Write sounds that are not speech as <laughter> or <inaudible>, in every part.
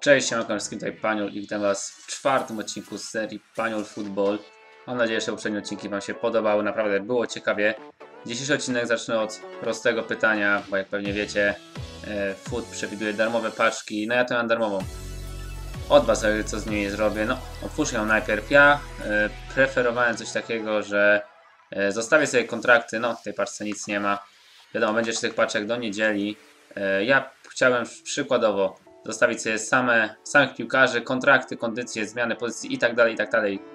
Cześć, siemanko wszystkim, tutaj Paniol i witam Was w czwartym odcinku z serii Paniol Football. Mam nadzieję, że poprzednie odcinki Wam się podobały, naprawdę było ciekawie. Dzisiejszy odcinek zacznę od prostego pytania, bo jak pewnie wiecie, e, Food przewiduje darmowe paczki, no ja to mam darmową. Od Was co z niej zrobię, no otwórzę ją najpierw. Ja e, preferowałem coś takiego, że e, zostawię sobie kontrakty, no w tej paczce nic nie ma. Wiadomo, będzie tych paczek do niedzieli. Ja chciałem przykładowo zostawić sobie same, samych piłkarzy, kontrakty, kondycje, zmiany pozycji i tak dalej, i tak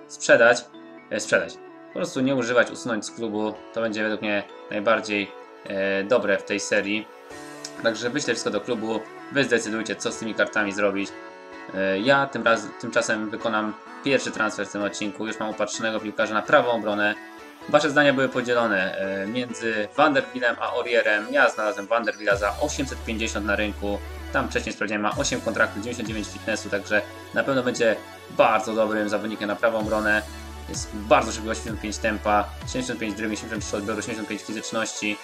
sprzedać, e, sprzedać. Po prostu nie używać, usunąć z klubu. To będzie według mnie najbardziej e, dobre w tej serii. Także wyślę wszystko do klubu, wy zdecydujcie co z tymi kartami zrobić. E, ja tym raz, tymczasem wykonam pierwszy transfer w tym odcinku. Już mam upatrzonego piłkarza na prawą obronę. Wasze zdania były podzielone e, między Vanderbilem a Orierem. Ja znalazłem Vanderbila za 850 na rynku. Tam wcześniej sprawdziłem, ma 8 kontraktów, 99 fitnessu, także na pewno będzie bardzo dobrym zawodnikiem na prawą obronę. Jest bardzo szybko, 85 tempa, 75 dribbling, 73 odbioru, 75 fizyczności.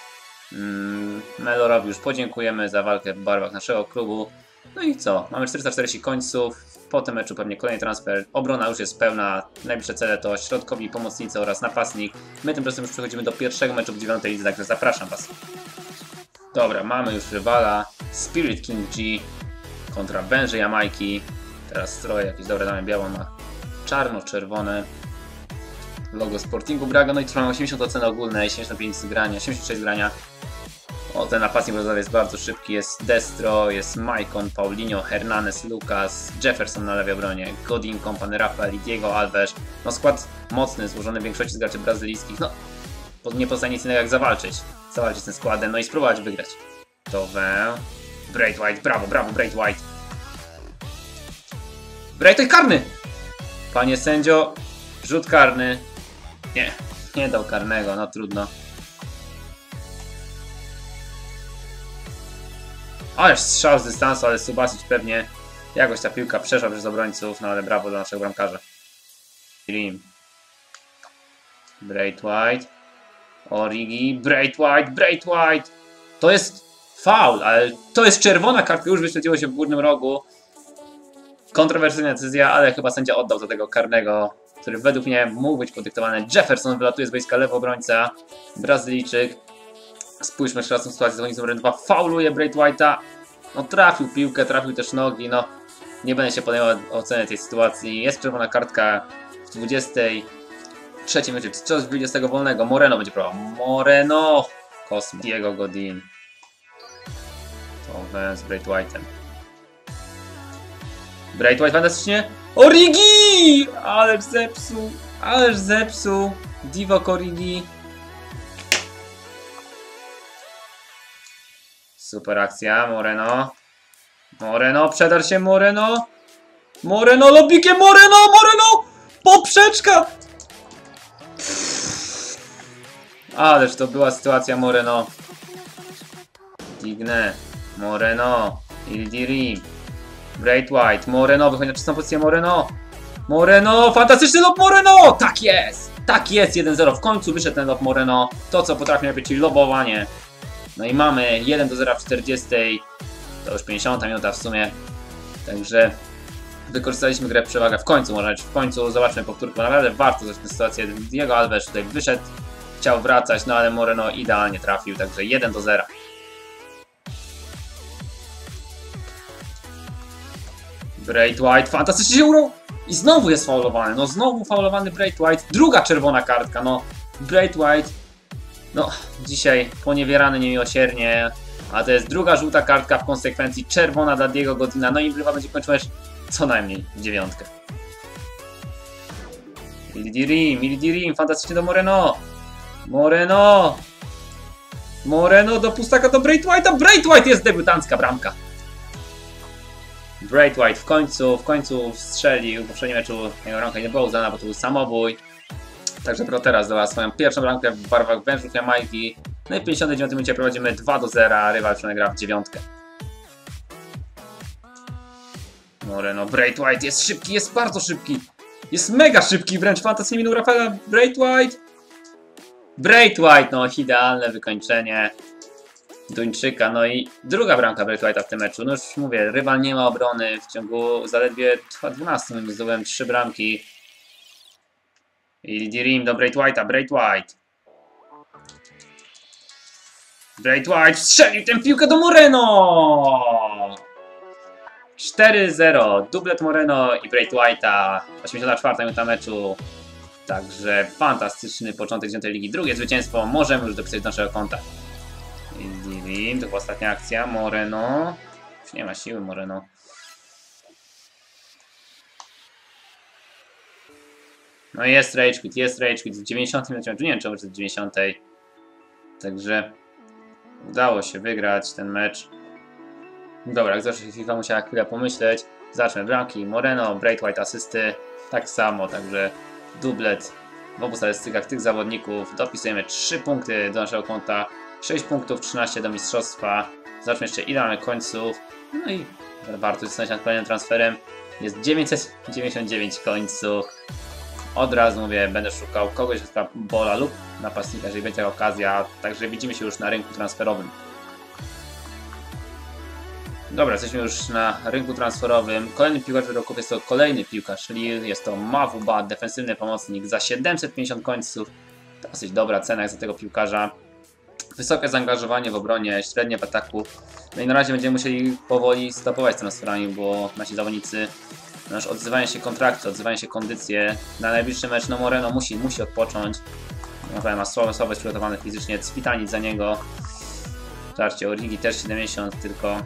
Mm, Melorowi już podziękujemy za walkę w barwach naszego klubu. No i co? Mamy 440 końców. Po tym meczu pewnie kolejny transfer. Obrona już jest pełna. Najbliższe cele to środkowi pomocnicy oraz napastnik. My tymczasem już przechodzimy do pierwszego meczu w 9 lidze, także zapraszam Was. Dobra, mamy już rywala. Spirit King G kontra węże Jamajki. Teraz stroje jakieś dobre damy białą ma czarno-czerwone. Logo Sportingu Braga, no i trwamy 80 oceny ogólnej, 75 z grania, 76 z grania. O, ten napastnik jest bardzo szybki, jest Destro, jest Maicon, Paulinho, Hernandez, Lucas, Jefferson na lewej obronie, Godin, Kompany, Rafael Diego Alves. No skład mocny, złożony w większości z graczy brazylijskich, no nie pozostaje nic innego jak zawalczyć. Zawalczyć tym składem, no i spróbować wygrać. To wę... Braid White, brawo, brawo, Braid White. Braid White karny! Panie sędzio, rzut karny. Nie, nie dał karnego, no trudno. Ależ strzał z dystansu, ale Subasic pewnie jakoś ta piłka przeszła przez obrońców, no ale brawo dla naszego bramkarza. Dream. Braid White. Origi, Braid White, White. To jest faul, ale to jest czerwona kartka, już wyświetliło się w górnym rogu. Kontrowersyjna decyzja, ale chyba sędzia oddał do tego karnego, który według mnie mógł być podyktowany. Jefferson wylatuje z boiska lewo obrońca, Brazylijczyk. Spójrzmy jeszcze raz na sytuację, zawodnik numer 2 fauluje Braid White'a. No trafił piłkę, trafił też nogi, no nie będę się podejmował oceny tej sytuacji. Jest czerwona kartka w 20 trzecim meczu, coś wyjdzie z tego wolnego. Moreno będzie próbował. Moreno! Kosmo. Diego Godin. To Vance Braid White'em. Braid White fantastycznie. Origi! Ależ zepsuł. Ależ zepsuł. Divo Origi. Super akcja. Moreno. Moreno, przedar się Moreno. Moreno, lobikiem Moreno, Moreno! Poprzeczka! Ależ to była sytuacja Moreno. Digne. Moreno. Ildiri. Great White. Moreno wychodzi na czystą pozycję Moreno. Moreno. Fantastyczny lob Moreno. Tak jest. Tak jest. 1-0. W końcu wyszedł ten lob Moreno. To co potrafi czyli lobowanie. No i mamy 1 do 0 w 40. To już 50 minuta w sumie. Także wykorzystaliśmy grę przewagę w końcu, powiedzieć, w końcu zobaczmy powtórkę, naprawdę warto zacząć tę sytuację. Diego Alves tutaj wyszedł, chciał wracać, no ale Moreno idealnie trafił, także 1 do 0. Braid White fantastycznie się urął i znowu jest faulowany, no znowu faulowany Braid White, druga czerwona kartka, no Braid White, no dzisiaj poniewierany niemiłosiernie, a to jest druga żółta kartka w konsekwencji czerwona dla Diego Godina, no i grywa będzie kończyła już co najmniej dziewiątkę. Milidirim, Milidirim, fantastycznie do Moreno. Moreno. Moreno do pustaka do Braid White'a. Braid White jest debiutancka bramka. Braid White w końcu, w końcu strzelił. W poprzednim meczu jego bramka nie była uznana, bo to był samobój. Także pro teraz zdobyła swoją pierwszą bramkę w barwach wężów Jamajki. No i w 59 minucie prowadzimy 2 do 0, a rywal przynajmniej gra w dziewiątkę. Moreno, Braid White jest szybki, jest bardzo szybki. Jest mega szybki, wręcz fantastycznie minął Rafaela. Braid White. Braid White, no idealne wykończenie. Duńczyka. No i druga bramka Bray White'a w tym meczu. No już mówię, rywal nie ma obrony. W ciągu zaledwie 12 minut zdobyłem 3 bramki. Ildirim do Bray White'a, Bray White. Bray White strzelił tę piłkę do Moreno! 4-0. Dublet Moreno i Bray White'a. 84 minuta meczu. Także fantastyczny początek 9 ligi. Drugie zwycięstwo możemy już dopisać do naszego konta. Ildirim, to była ostatnia akcja. Moreno. Już nie ma siły Moreno. No jest Rage Quit, jest Rage Quit w 90 minucie, nie wiem czy może w 90. Także udało się wygrać ten mecz. Dobra, jak zawsze FIFA musiała chwilę pomyśleć. Zacznę bramki, Moreno, Bright White asysty, tak samo, także dublet w obu statystykach tych zawodników. Dopisujemy 3 punkty do naszego konta, 6 punktów, 13 do mistrzostwa. Zobaczmy jeszcze ile mamy końców. No i warto zostać nad kolejnym transferem. Jest 999 końców. Od razu mówię, będę szukał kogoś z bola lub napastnika, jeżeli będzie okazja. Także widzimy się już na rynku transferowym. Dobra, jesteśmy już na rynku transferowym. Kolejny piłkarz wyroków jest to kolejny piłkarz, czyli jest to Mawuba, defensywny pomocnik za 750 końców. Dosyć dobra cena jak za tego piłkarza. Wysokie zaangażowanie w obronie, średnie w ataku. No i na razie będziemy musieli powoli stopować z transferami, bo nasi zawodnicy Nasz odzywają się kontrakty, odzywają się kondycje. Na najbliższy mecz no Moreno musi, musi odpocząć. No ma słabe, słabe przygotowane fizycznie, Cwitanic za niego. Zobaczcie, Origi też 70, tylko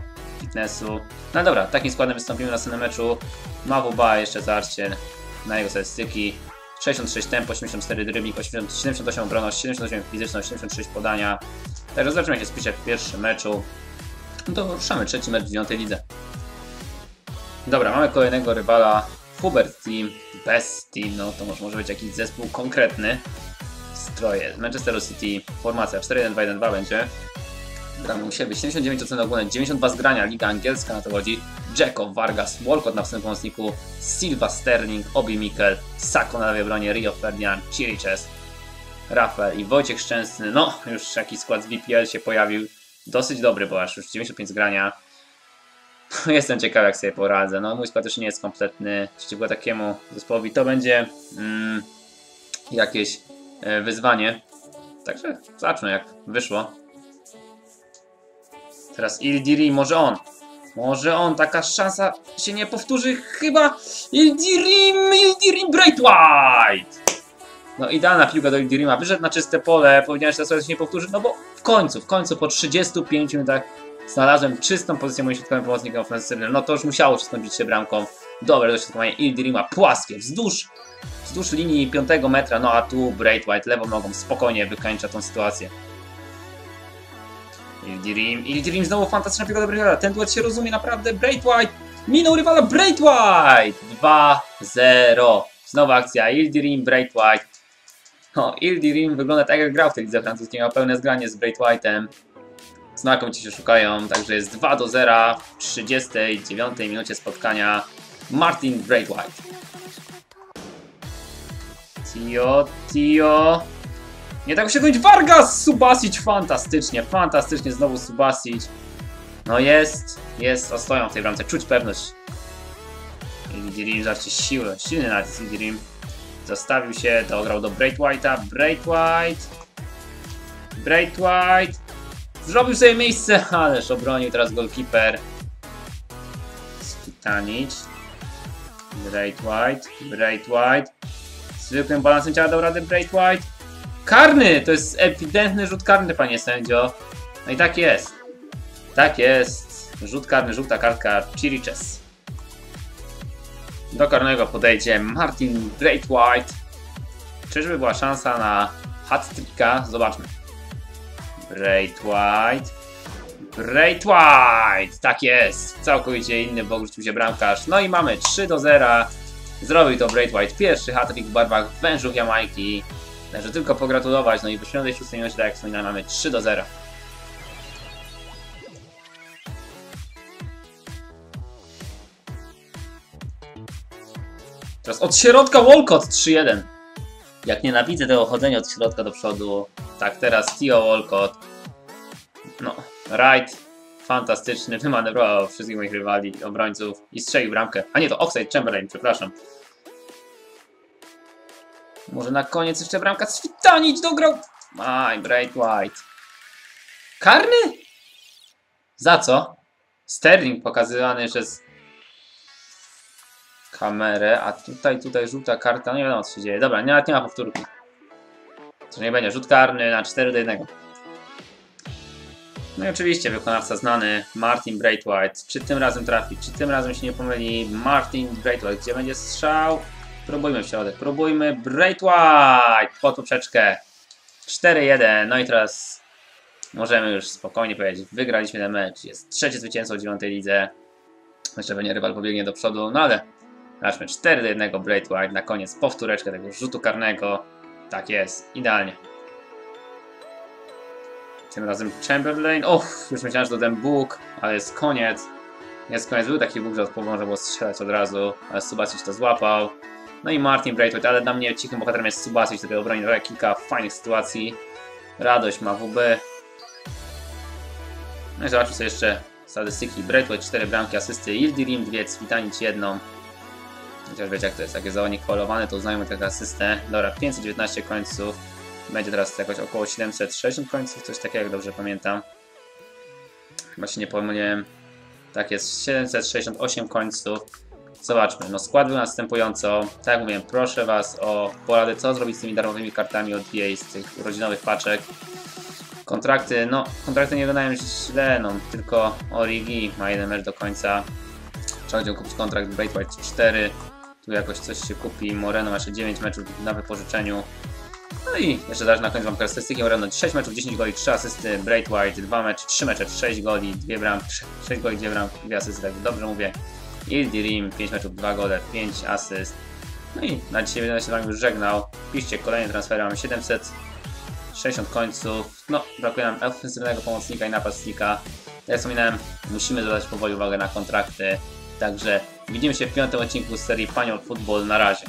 fitnessu. No dobra, takim składem wystąpimy na następnym meczu. Mawuba jeszcze zobaczcie na jego statystyki. 66 tempo, 84 dribbling, 78 obronność, 78 fizyczność, 76 podania. Także zobaczymy jak się spisze w pierwszym meczu. No to ruszamy, trzeci mecz w 9 lidze. Dobra, mamy kolejnego rywala. Hubert Team, Best Team, no to może być jakiś zespół konkretny. Stroje, Manchester City, formacja 4-1-2-1-2 będzie. Gramy u siebie, 79 ocen ogólne, 92 zgrania, Liga Angielska na to chodzi. Jacko, Vargas, Walcott na wstępnym pomocniku, Silva, Sterling, Obi Mikel, Sako na lewej obronie, Rio Ferdinand, Chiriches, Rafael i Wojciech Szczęsny. No, już jakiś skład z BPL się pojawił. Dosyć dobry, bo aż już 95 zgrania. <laughs> Jestem ciekawy, jak sobie poradzę. No, mój skład też nie jest kompletny przeciwko takiemu zespołowi. To będzie mm, jakieś e, wyzwanie. Także zacznę, jak wyszło. Teraz Ildiri, może on. Może on, taka szansa się nie powtórzy. Chyba Ildirim, Ildirim White. No idealna piłka do Ildirima. Wyszedł na czyste pole. Powiedziałem, że ta sytuacja się nie powtórzy. No bo w końcu, w końcu po 35 minutach Znalazłem czystą pozycję moim środkowym pomocnikiem ofensywnym. No to już musiało się skończyć się bramką. Dobre dośrodkowanie Ildirima, płaskie, wzdłuż, wzdłuż linii 5 metra. No a tu Braithwaite lewą nogą spokojnie wykańcza tą sytuację. Ildirim, Ildirim znowu fantastyczna piłka do. Ten duet się rozumie naprawdę. Braithwaite minął rywala Braithwaite! 2-0. Znowu akcja Ildirim, Braithwaite. No, Ildirim wygląda tak jak grał w tej lidze francuskiej. Miał pełne zgranie z Braithwaite'em znakomicie się szukają, także jest 2 do 0 w 39 minucie spotkania Martin Braithwaite. Tio, Tio. Nie tak kończy Vargas! Subasic fantastycznie, fantastycznie znowu Subasic. No jest, jest, ostoją w tej bramce, czuć pewność. Ildirim, zobaczcie siłę, silny nacisk Ildirim. Zostawił się, dograł do Braithwaite'a, Braithwaite. Braithwaite. Zrobił sobie miejsce, <laughs> ależ obronił teraz goalkeeper. Skitanic. Bright White, Bright White. Zwykłym balansem ciała dał radę Bright White. Karny! To jest ewidentny rzut karny, panie sędzio. No i tak jest. Tak jest. Rzut karny, żółta kartka Chiriches. Do karnego podejdzie Martin Bright White. Czyżby była szansa na hat-tricka? Zobaczmy. Great White! Tak jest! Całkowicie inny w ogóle się bramkarz. No i mamy 3 do 0. Zrobił to Great White. Pierwszy hat w barwach wężów Jamajki. Także tylko pogratulować. No i w 86 minucie, tak jak wspominałem, mamy 3 do 0. Teraz od środka Walcott 3-1. Jak nienawidzę tego chodzenia od środka do przodu. Tak, teraz Tio Walcott. No, Wright fantastyczny, <laughs> wymanewrował wszystkich moich rywali, obrońców i strzelił bramkę. A nie, to Oxlade Chamberlain, przepraszam. Może na koniec jeszcze bramka Svitanic dograł. Aj, Bright White. Karny? Za co? Sterling pokazywany przez kamerę, a tutaj, tutaj żółta karta, no nie wiadomo co się dzieje. Dobra, nie, nie ma powtórki. To nie będzie rzut karny na 4 do 1. No i oczywiście wykonawca znany Martin Braithwaite. Czy tym razem trafi? Czy tym razem się nie pomyli? Martin Braithwaite. Gdzie będzie strzał? Próbujmy w środek. Próbujmy. Braithwaite po poprzeczkę. 4-1. No i teraz możemy już spokojnie powiedzieć. Wygraliśmy ten mecz. Jest trzecie zwycięstwo w 9 lidze. Jeszcze pewnie rywal pobiegnie do przodu. No ale zobaczmy. 4 do 1 Braithwaite. Na koniec powtóreczkę tego rzutu karnego. Tak jest. Idealnie. Tym razem Chamberlain. Uff, już myślałem, że to ten Bóg, ale jest koniec. Jest koniec. Był taki Bóg, że można było strzelać od razu, ale Subasic to złapał. No i Martin Braithwaite, ale dla mnie cichym bohaterem jest Subasic, który obronił kilka fajnych sytuacji. Radość ma WB. No i zobaczmy sobie jeszcze statystyki. Braithwaite 4 bramki, asysty, Yildirim 2, Cwitanic 1. Chociaż wiecie jak to jest, jak jest zawodnik to uznajmy taką asystę. Dobra, 519 końców. Będzie teraz jakoś około 760 końców, coś takiego, jak dobrze pamiętam. Chyba się nie pomyliłem. Tak jest, 768 końców. Zobaczmy, no skład był następująco. Tak jak mówiłem, proszę Was o poradę, co zrobić z tymi darmowymi kartami od EA, z tych urodzinowych paczek. Kontrakty, no, kontrakty nie wyglądają źle, no, tylko Origi ma jeden mecz do końca. Trzeba będzie kupić kontrakt Braithwaite 4. Tu jakoś coś się kupi. Moreno ma jeszcze 9 meczów na wypożyczeniu. No i jeszcze zaraz na końcu mam statystyki. Moreno 6 meczów, 10 goli, 3 asysty. Braithwaite 2 mecze, 3 mecze, 6 goli, 2 bramki, 6 goli, 2 bramki, 2 asysty, tak dobrze mówię. Ildirim 5 meczów, 2 gole, 5 asyst. No i na dzisiaj będę się z Wami już żegnał. Piszcie kolejne transfery, mamy 760 końców. No, brakuje nam ofensywnego pomocnika i napastnika. Jak wspominałem, musimy dodać powoli uwagę na kontrakty. Także widzimy się w piątym odcinku z serii Paniol Football. Na razie.